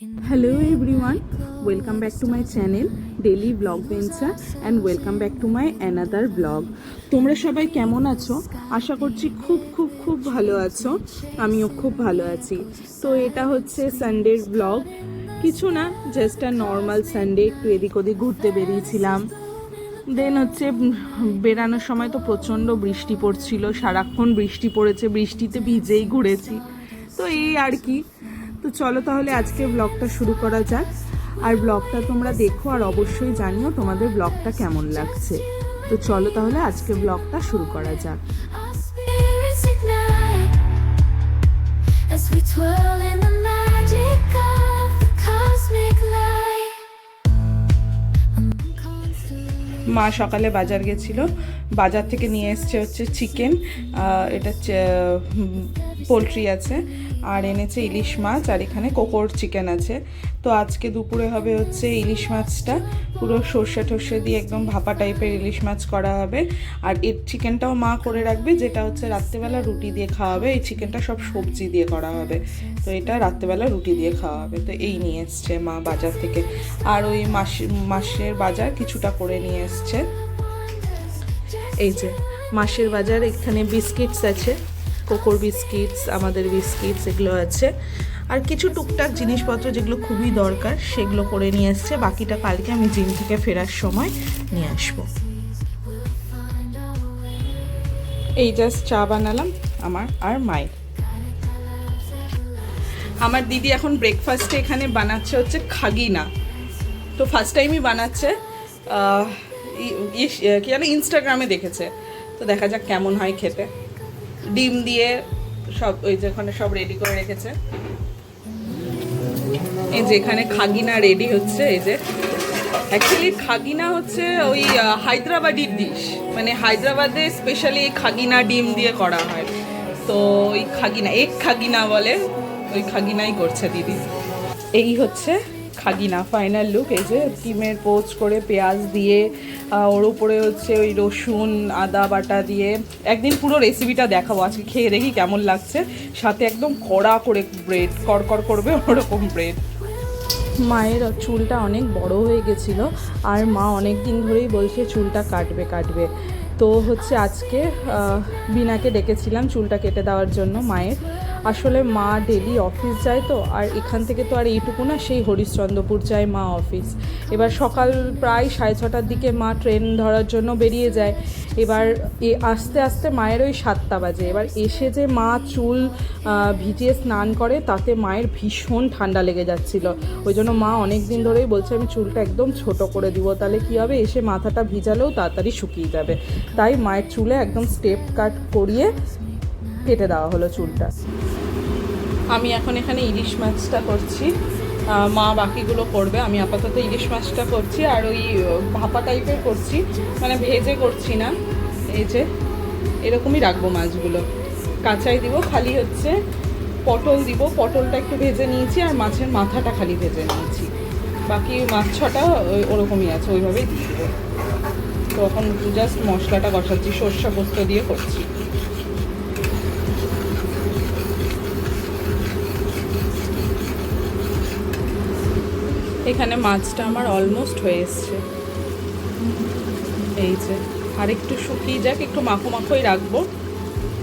Hello everyone, welcome back to my channel daily vlog Venture and welcome back to my another vlog তোমরা সবাই কেমন আছো? আশা করছি খুব খুব খুব ভালো আছো। আমিও খুব ভালো আছি। তো এটা হচ্ছে সানডের ব্লগ কিছু না জাস্ট আ নর্মাল সানডে একটু এদিক ওদিক ঘুরতে বেরিয়েছিলাম। দেন হচ্ছে বেরানোর সময় তো প্রচণ্ড বৃষ্টি পড়ছিল সারাক্ষণ বৃষ্টি পড়েছে বৃষ্টিতে ভিজেই ঘুরেছি। তো এই আর কি। তো চলো তাহলে আজকে ব্লগটা শুরু করা যাক। আর ব্লগটা তোমরা দেখো আর অবশ্যই জানিও তোমাদের ব্লগটা কেমন লাগছে। তো চলো তাহলে আজকে ব্লগটা শুরু করা যাক. মা সকালে বাজার গেছিল। বাজার থেকে নিয়ে এসছে হচ্ছে চিকেন এটা পোলট্রি আছে, আর এনেছে ইলিশ মাছ, আর এখানে কোকোর চিকেন আছে। তো আজকে দুপুরে হবে হচ্ছে ইলিশ মাছটা, পুরো সর্ষে টর্ষে দিয়ে একদম ভাপা টাইপের ইলিশ মাছ করা হবে। আর এর চিকেনটাও মা করে রাখবে, যেটা হচ্ছে রাত্রেবেলা রুটি দিয়ে খাওয়া হবে, এই চিকেনটা সব সবজি দিয়ে করা হবে। তো এটা রাত্রেবেলা রুটি দিয়ে খাওয়া হবে, তো এই নিয়ে এসছে মা বাজার থেকে। আর ওই মাস, মাসের বাজার কিছুটা করে নিয়ে এসছে। এই যে, মাসের বাজার, এখানে বিস্কিটস আছে, কোকোর বিস্কিটস, আমাদের বিস্কিটস, এগুলো আছে। আর কিছু টুকটাক জিনিসপত্র যেগুলো খুবই দরকার, সেগুলো করে নিয়ে এসছে বাকিটা কালকে আমি জিম থেকে ফেরার সময় নিয়ে আসব। এই জাস্ট চা বানালাম আমার আর মায়ের। আমার দিদি এখন ব্রেকফাস্টে এখানে বানাচ্ছে হচ্ছে খাগিনা। তো ফার্স্ট টাইমই বানাচ্ছে কি জানো ইনস্টাগ্রামে দেখেছে। তো দেখা যাক কেমন হয় খেতে। ডিম দিয়ে সব ওই যে ওখানে সব রেডি করে রেখেছে। এই যে এখানে খাগিনা রেডি হচ্ছে এই যে। অ্যাকচুয়ালি খাগিনা হচ্ছে ওই আহ, হায়দ্রাবাদি ডিশ মানে হায়দ্রাবাদে স্পেশালি খাগিনা ডিম দিয়ে করা হয়। তো ওই খাগিনা এক খাগিনা বলে ওই খাগিনাই করছে দিদি। এই হচ্ছে খাগিনা ফাইনাল লুক এই যে ডিমের পোচ করে পেঁয়াজ দিয়ে ওর উপরে হচ্ছে ওই রসুন, আদা বাটা দিয়ে। একদিন পুরো রেসিপিটা দেখাবো, আজকে খেয়ে দেখি কেমন লাগছে। সাথে একদম কড়া করে ব্রেড কড়কড় করবে ওরকম ব্রেড মায়ের চুলটা অনেক বড় হয়ে গেছিল, আর মা অনেক দিন ধরেই বলছে চুলটা কাটবে কাটবে। তো হচ্ছে আজকে বিনাকে ডেকেছিলাম চুলটা কেটে দেওয়ার জন্য মায়ের। আসলে মা ডেলি অফিস যায় তো, আর এখান থেকে তো আর এইটুকু না, সেই হরিশ্চন্দ্রপুর যায় মা অফিস এবার সকাল প্রায় সাড়ে ছটার দিকে মা ট্রেন ধরার জন্য বেরিয়ে যায়। এবার এ আস্তে আস্তে মায়ের ওই সাতটা বাজে। এবার এসে যে মা চুল ভিজিয়ে স্নান করে, তাতে মায়ের ভীষণ ঠান্ডা লেগে যাচ্ছিল। ওই জন্য মা অনেক দিন ধরেই বলছে, আমি চুলটা একদম ছোট করে দিব, তাহলে কী হবে? এসে মাথাটা ভিজালেও তাড়াতাড়ি শুকিয়ে যাবে। তাই মায়ের চুলে একদম স্টেপ কাট করিয়ে কেটে দেওয়া হলো চুলটা। আমি এখন এখানে ইলিশ মাছটা করছি। মা বাকিগুলো করবে। আমি আপাতত ইলিশ মাছটা করছি আর ওই ভাপা টাইপের করছি। মানে ভেজে করছি না। এই যে, এরকমই রাখব মাছগুলো। কাঁচাই দিব, খালি হচ্ছে পটল দিব। পটলটা একটু ভেজে নিয়েছি আর মাছের মাথাটা খালি ভেজে নিয়েছি। বাকি মাছ ছটা ওরকমই আছে, ওইভাবেই দিয়ে দেবো। তো এখন জাস্ট মশলাটা কষাচ্ছি সর্ষা পোস্ত দিয়ে করছি। এখানে মাছটা আমার অলমোস্ট হয়ে এসছে। এই যে আর একটু শুকিয়ে যাক, একটু মাখো মাখোই রাখব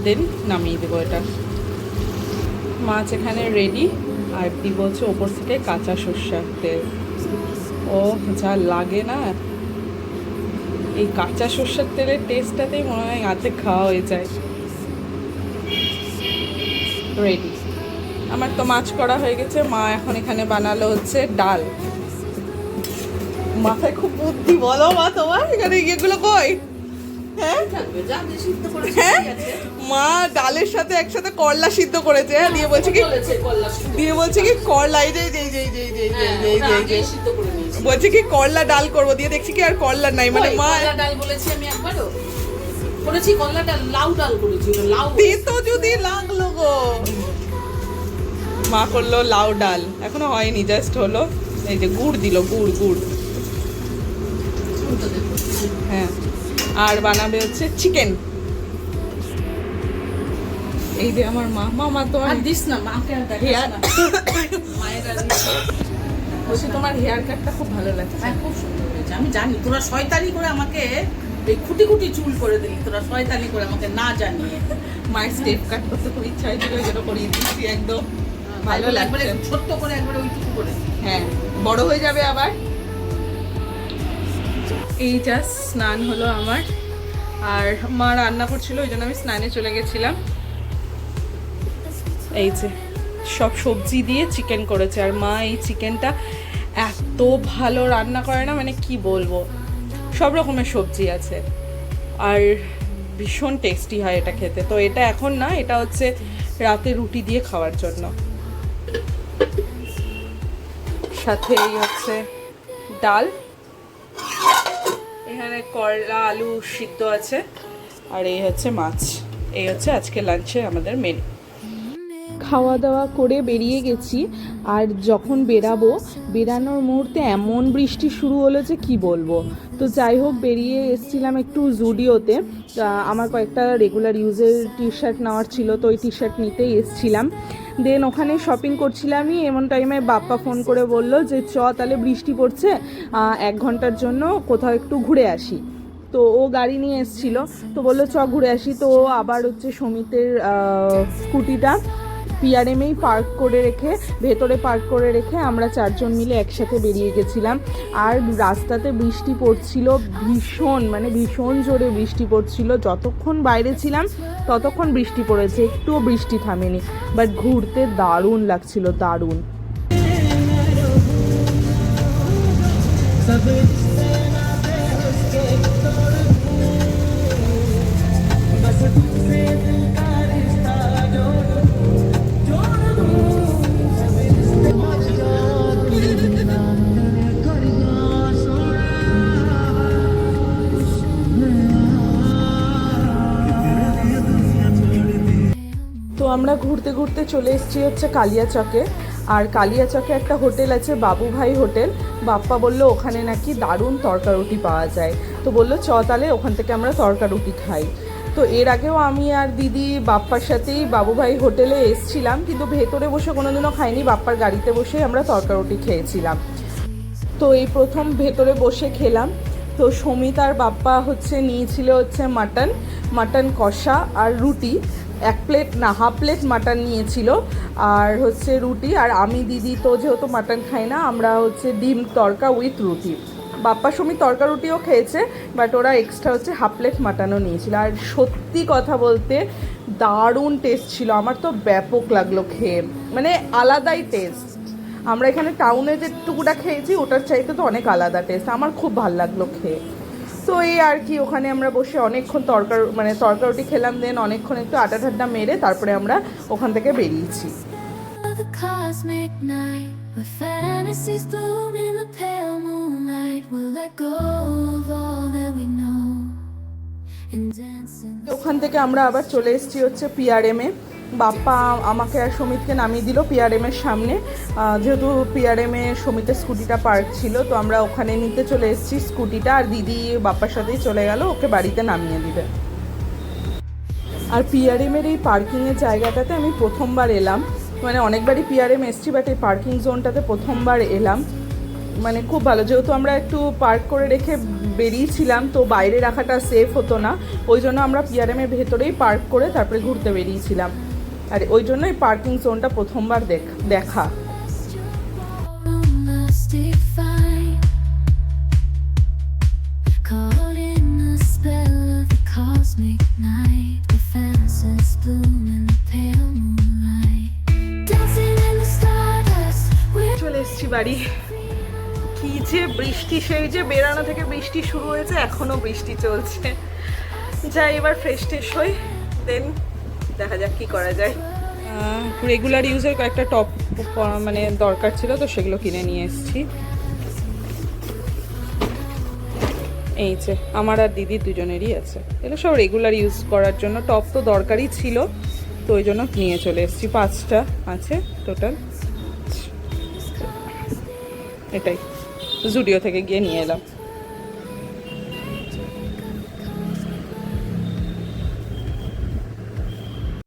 দেন নামিয়ে দেবো এটা। মাছ এখানে রেডি আর দিব হচ্ছে ওপর থেকে কাঁচা সর্ষার তেল। ও, যা লাগে না। এই কাঁচা সর্ষের তেলের টেস্টটাতেই মনে হয় হাতে খাওয়া হয়ে যায়। রেডি আমার তো মাছ করা হয়ে গেছে মা এখন এখানে বানালো হচ্ছে ডাল। মাথায় খুব বুদ্ধি বলো মা তোমার এখানে ইয়েগুলো কই? হ্যাঁ? হ্যাঁ? মা ডালের সাথে একসাথে করলা সিদ্ধ করেছে হ্যাঁ দিয়ে বলছে কি দিয়ে বলছে কি করলা এই যে বলছে কি করলা ডাল করব দিয়ে দেখছি কি আর করলা নাই মানে মা ডাল বলেছি আমি একবারও। করেছি করলা ডাল লাউ ডাল করেছি লাউ তো যদি লাউ মা করল লাউ ডাল। এখনও হয়নি জাস্ট হলো এই যে গুড় দিল গুড় গুড়। হ্যাঁ আর বানাবে হচ্ছে চিকেন এই যে আমার মা। মামা তোমার আর দিস না মাকে আর হেয়ার না। মায়ের আর দিস বলছি তোমার হেয়ার কাটটা খুব ভালো লাগছে। হ্যাঁ খুব সুন্দর হয়েছে। আমি জানি তোরা শয়তানি করে আমাকে এই খুঁটি খুঁটি চুল করে দিলি। তোরা শয়তানি করে আমাকে না জানিয়ে। মায়ের স্টেপ কাট করতে খুব ইচ্ছা হয়েছিল যেটা করিয়ে দিচ্ছি একদম। ভালো লাগছে। ছোট্ট করে একবারে ওইটুকু করে। হ্যাঁ বড় হয়ে যাবে আবার। এই জাস্ট স্নান হলো আমার। আর মা রান্না করছিল ওই জন্য আমি স্নানে চলে গেছিলাম। এই যে সব সবজি দিয়ে চিকেন করেছে। আর মা এই চিকেনটা এত ভালো রান্না করে না মানে কি বলব? সব রকমের সবজি আছে। আর ভীষণ টেস্টি হয় এটা খেতে। তো এটা এখন না এটা হচ্ছে রাতে রুটি দিয়ে খাওয়ার জন্য। সাথে এই হচ্ছে ডাল। এখানে করলা, আলু সিদ্ধ আছে। আর এই হচ্ছে মাছ। এই হচ্ছে আজকে লাঞ্চে আমাদের মেনু খাওয়া দাওয়া করে বেরিয়ে গেছি। আর যখন বেরাবো, বেরানোর মুহূর্তে এমন বৃষ্টি শুরু হলো যে কি বলব। তো যাই হোক, বেরিয়ে এসছিলাম একটু জুডিওতে। আমার কয়েকটা রেগুলার ইউজের টি শার্ট নেওয়ার ছিল, তো ওই টি শার্ট নিতেই এসছিলাম। দেন ওখানে শপিং করছিলামই এমন টাইমে বাপ্পা ফোন করে বলল যে, চ তাহলে বৃষ্টি পড়ছে এক ঘণ্টার জন্য কোথাও একটু ঘুরে আসি। তো ও গাড়ি নিয়ে এসেছিল, তো বলল, চ ঘুরে আসি। তো ও আবার হচ্ছে সমিতের স্কুটিটা পিআরএমেই পার্ক করে রেখে, ভেতরে পার্ক করে রেখে আমরা চারজন মিলে একসাথে বেরিয়ে গেছিলাম। আর রাস্তাতে বৃষ্টি পড়ছিল ভীষণ মানে ভীষণ জোরে বৃষ্টি পড়ছিল। যতক্ষণ বাইরে ছিলাম ততক্ষণ বৃষ্টি পড়েছে একটুও বৃষ্টি থামেনি বাট ঘুরতে দারুণ লাগছিল দারুণ। আমরা ঘুরতে ঘুরতে চলে এসেছি হচ্ছে কালিয়াচকে। আর কালিয়াচকে একটা হোটেল আছে বাবু ভাই হোটেল। বাপ্পা বলল, ওখানে নাকি দারুণ তরকা রুটি পাওয়া যায়। তো বলল, চ তাহলে, ওখান থেকে আমরা তরকা রুটি খাই। তো এর আগেও আমি আর দিদি, বাপ্পার সাথেই বাবু ভাই হোটেলে এসছিলাম, কিন্তু ভেতরে বসে কোনোদিনও খাইনি। বাপ্পার গাড়িতে বসেই আমরা তরকা রুটি খেয়েছিলাম। তো এই প্রথম ভেতরে বসে খেলাম। তো সমিত আর বাপ্পা হচ্ছে নিয়েছিল হচ্ছে মাটন মাটন কষা আর রুটি। এক প্লেট না হাফ প্লেট মাটন নিয়েছিল। আর হচ্ছে রুটি, আর আমি, দিদি, তো যেহেতু মাটন খাই না, আমরা হচ্ছে ডিম তরকা উইথ রুটি। বাপ্পা সমিত তরকা রুটিও খেয়েছে বাট ওরা এক্সট্রা হচ্ছে হাফ প্লেট মাটনও নিয়েছিল। আর সত্যি কথা বলতে, দারুণ টেস্ট ছিল। আমার তো ব্যাপক লাগল খেয়ে। মানে আলাদাই টেস্ট আমরা এখানে টাউনে যে টুকুটা খেয়েছি, ওটার চাইতে তো অনেক আলাদা টেস্ট আমার খুব ভালো লাগল খেয়ে। সো এই আর কি, ওখানে আমরা বসে অনেকক্ষণ তরকার মানে তরকারুটি খেলাম দেন অনেকক্ষণ একটু আটা ঠাট্টা মেরে তারপরে আমরা ওখান থেকে বেরিয়েছি We'll let go of all that. ওখান থেকে আমরা আবার চলে এসেছি হচ্ছে পিআরএমে বাপ্পা আমাকে আর সমিতকে নামিয়ে দিল পিআরএম এর সামনে। যেহেতু পিআরএম সমিতের স্কুটিটা পার্ক ছিল, তো আমরা ওখানে নিতে চলে এসেছি স্কুটিটা। আর দিদি বাপ্পার সাথেই চলে গেল, ওকে বাড়িতে নামিয়ে দিবে। আর পিআরএম এর এই পার্কিং এর জায়গাটাতে আমি প্রথমবার এলাম। মানে অনেকবারই পিআরএম এসছি বাট এই পার্কিং জোনটাতে প্রথমবার এলাম। মানে খুব ভালো। যেহেতু আমরা একটু পার্ক করে রেখে বেরিয়েছিলাম তো বাইরে রাখাটা সেফ হতো না। ওই জন্য আমরা পিআরএম এর ভেতরেই পার্ক করে তারপরে ঘুরতে বেরিয়েছিলাম। আর ওই জন্যই পার্কিং জোনটা প্রথমবার দেখ চলে এসেছি বাড়ি। যে বৃষ্টি, সেই যে বেরানো থেকে বৃষ্টি শুরু হয়েছে, এখনও বৃষ্টি চলছে। যাই, এবার ফ্রেশ ট্রেশ হই দেন দেখা যাক কি করা যায়। রেগুলার ইউজের কয়েকটা টপ মানে দরকার ছিল, তো সেগুলো কিনে নিয়ে এসেছি। এই যে, আমার আর দিদি দুজনেরই আছে। এগুলো সব রেগুলার ইউজ করার জন্য টপ তো দরকারই ছিল, তো ওই জন্য নিয়ে চলে এসেছি। পাঁচটা আছে টোটাল এটাই। জুডিও থেকে গিয়ে নিয়ে এলাম।